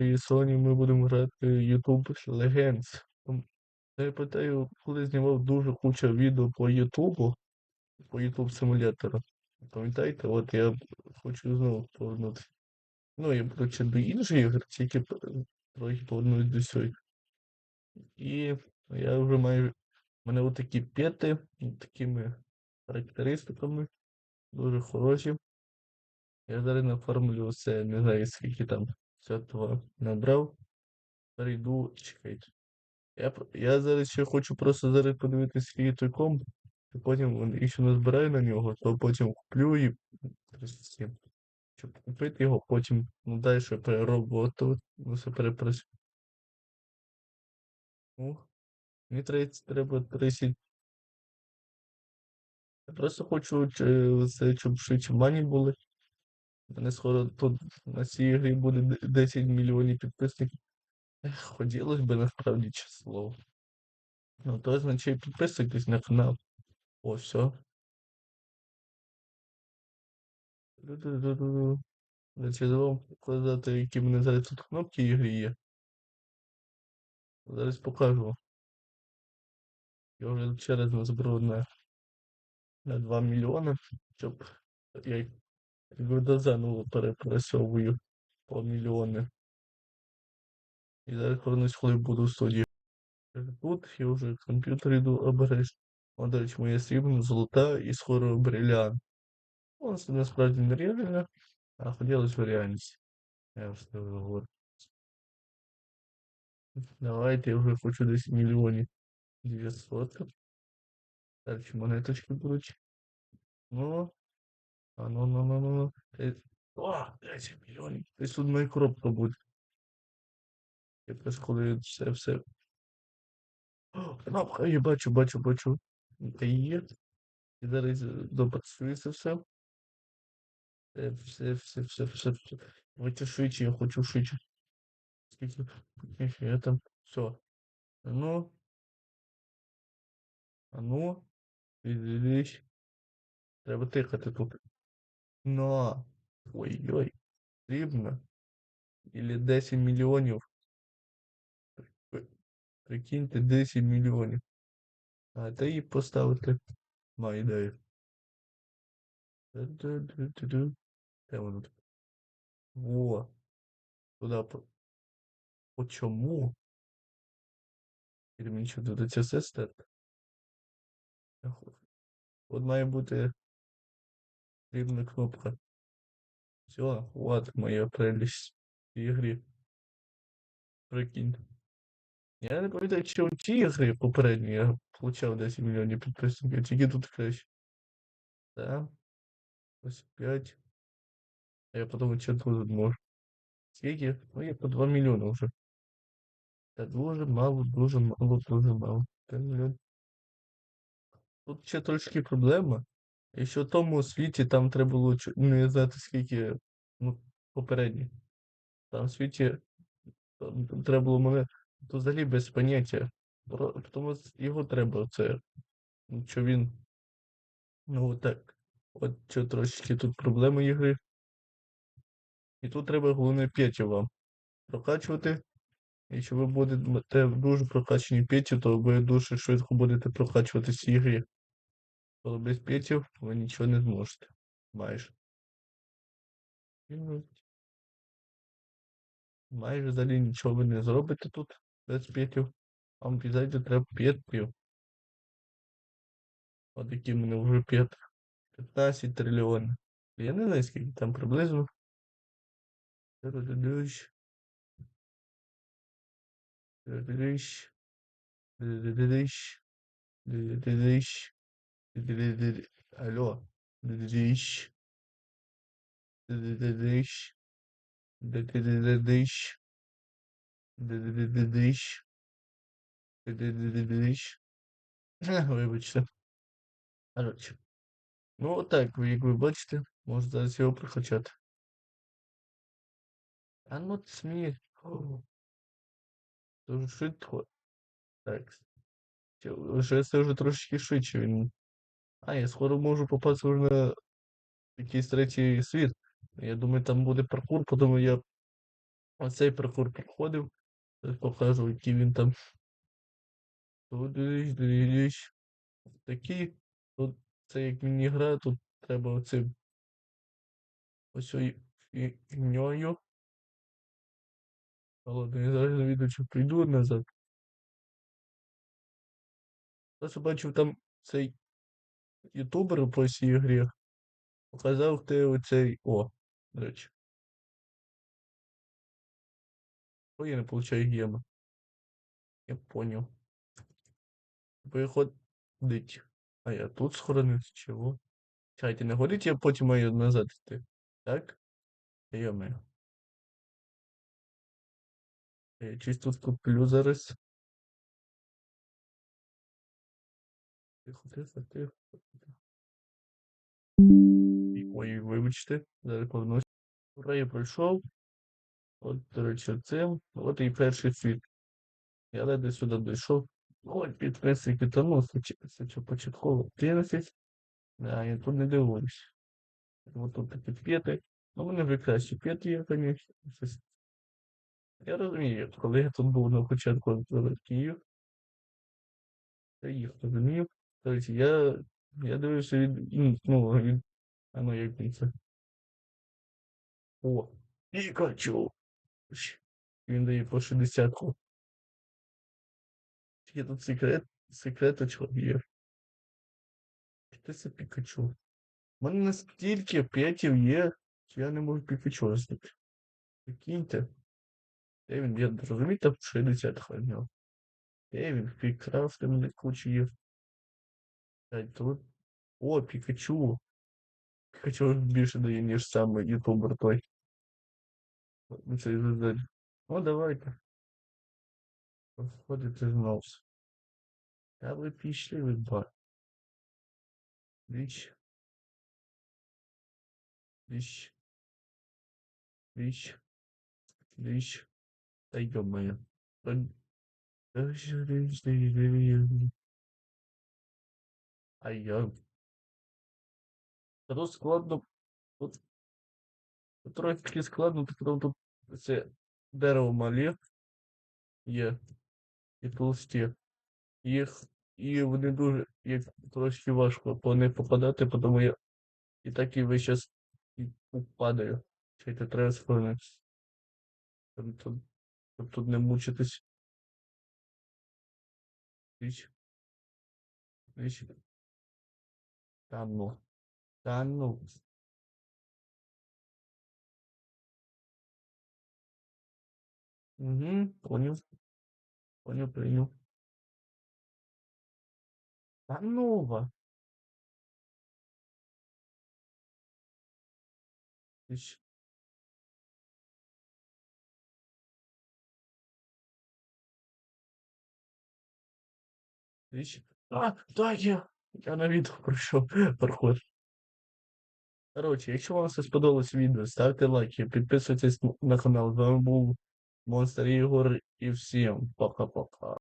і Sony ми будемо грати YouTube Legends. Я пам'ятаю, коли знімав дуже куча відео по Ютубу, по YouTube симулятору. Пам'ятаєте, от я хочу знову повернутися. Ну, я буду до інших ігор, тільки трохи повернусь до сьогодні. І я вже маю. У мене отакі пети, з такими характеристиками, дуже хороші. Я зараз нафармлю все, не знаю скільки там всього набрав. Перейду, чекайте. Я, я зараз ще хочу просто зараз подивитися скільки той комп, і потім якщо назбираю на нього, то потім куплю і 37. Щоб купити його, потім ну далі перероботувати, ну все перепрацювати. Ну, мені треба, треба 30. Я просто хочу, це, щоб швидше мані були. Мене скоро тут на цій грі буде 10 мільйонів підписників. Ех, Хотілося б насправді число. Ну, то означає підписуйтесь на канал. О, все. Значить, вам показати, які в мене зараз тут кнопки ігри є. Зараз покажу. Я вже ще раз назберу на, на 2 мільйони, щоб я якби заново перепрацьовую по мільйони. І зараз повернусь, коли буду в студії. Тут я вже комп'ютер йду обереш. О, до речі, моя срібна, золота і скоро брилянт. Ну, це насправді не реально, а хотілося в реальність. Я вже говорю. Давайте я вже хочу десь мільйонів 900. Далі монеточки будуть. Ну. А ну ну ну ну ну. Е, О, 10 мільйонів. Десь тут моя коробка буде. Якраз коли все все. О, я бачу, бачу, бачу. Та є. І зараз е, допрацюється все. Все, все, все, все, все, все. Давайте швидше, я хочу швидше. Скільки скільки я там. Все. А ну. А ну. Відійдись. Треба тикати тут. Но. Ой-ой. Потрібно. Или 10 мільйонів. Прикиньте, 10 мільйонів. А та її поставити. Маю ідею. Де воно тут? Во. Туди по. По чому? Мені що додається все стати? От має бути рівна кнопка. Все, от моя прелість в ігрі. Прикинь. Я не пам'ятаю, чи в тій ігрі попередній я получав 10 мільйонів підписників, тільки тут краще. Так. Ось 5. А я потім ще тут можу. Скільки? Ну, є по 2 мільйони вже. Та дуже мало, дуже мало, дуже мало. 5 мільйонів. Тут ще трошки проблема. Якщо в тому світі там треба було не знати скільки, ну, попередній. Там в світі там, треба було мене то взагалі без поняття. Тому його треба це. ну, Що він. Ну так. От що трошечки тут проблеми ігри. І тут треба головне п'ятю вам прокачувати. Якщо ви будете дуже прокачані п'ятю, то ви дуже швидко будете прокачувати ці ігри. Коли без п'ятів ви нічого не зможете. Майже. Майже взагалі нічого ви не зробите тут без п'ятів. Вам обов'язково треба п'ятів. От які в мене вже п'ят. 15 трильйонів. Я не знаю, скільки там приблизно. Дидидидищ. Дидидидищ. Дидидидищ. Алло. Дидидищ. Дидидидищ. Дидидидищ. Дидидидищ. Дидидидищ. Вибачте. Коротше. Ну, отак, ви, як ви бачите, можна зараз його прокачати. А ну смій. О, Дуже швидко. Так. Вже це вже трошечки швидше він. А, я скоро можу попасти вже на якийсь третій світ. Я думаю, там буде паркур, тому я Оцей прокур проходив. Покажу, які він там. Такі. Тут це як міні-гра, тут треба оцим ось фігньою. Ладно, я зараз завіду, чи прийду назад. Я бачив там цей ютубер по цій грі. Показав ти оцей. О, до речі. Ой, я не получаю гема. Я понял. Виходить. А я тут схоронився, чого? Чайте, не ходить, я потім маю назад йти. Так? Йоми. Я чисто куплю зараз. Тихо, тихо, тихо. Ой, вибачте, зараз повернусь. Ура, я пройшов. От, до речі, цим. От і перший світ. Я ледве сюди дійшов. Ой, підписники, та ну, це початково 11. Да, я тут не дивуюсь. Вот тут такі п'яти. Ну, вони вже кращі п'яти є, звісно. Я розумію, коли я тут був на початку Київ. Я їх розумів. Тобто я, я дивився від, ну, від, а ну як він це. О, Пікачу! Він дає по 60 -ку. Є тут секрет, секреточок є. Що це Пікачу? У мене настільки п'ятів є, що я не можу Пікачу рознити. Прикиньте. Де він, я розумію, там 60 храняв. Де він, Пікрафт, у мене куча є. Так, тут. О, Пікачу. Пікачу більше дає, ніж сам ютубер той. Ну, Це Ну, давайте. Входите знову. Та ви пішли ви ба. Віч. Віч. Віч. Віч. Та йо-моє. А я. Тут складно. Тут трохи складно, тому тут це дерево малі є і толсті. Їх і вони дуже як трошки важко по них попадати, тому я і так і весь час і падаю. Чайте треба схоронитися. Щоб тут, щоб тут не мучитись. Річ. Річ. Та ну. Та ну. Угу, понял. Понял, принял. Та нова. Ищ. Ищ. А, да, я. На відео пройшов проход. Коротше, якщо вам все сподобалось відео, ставте лайки, підписуйтесь на канал. З вами був Монстр Ігор і всім пока-пока.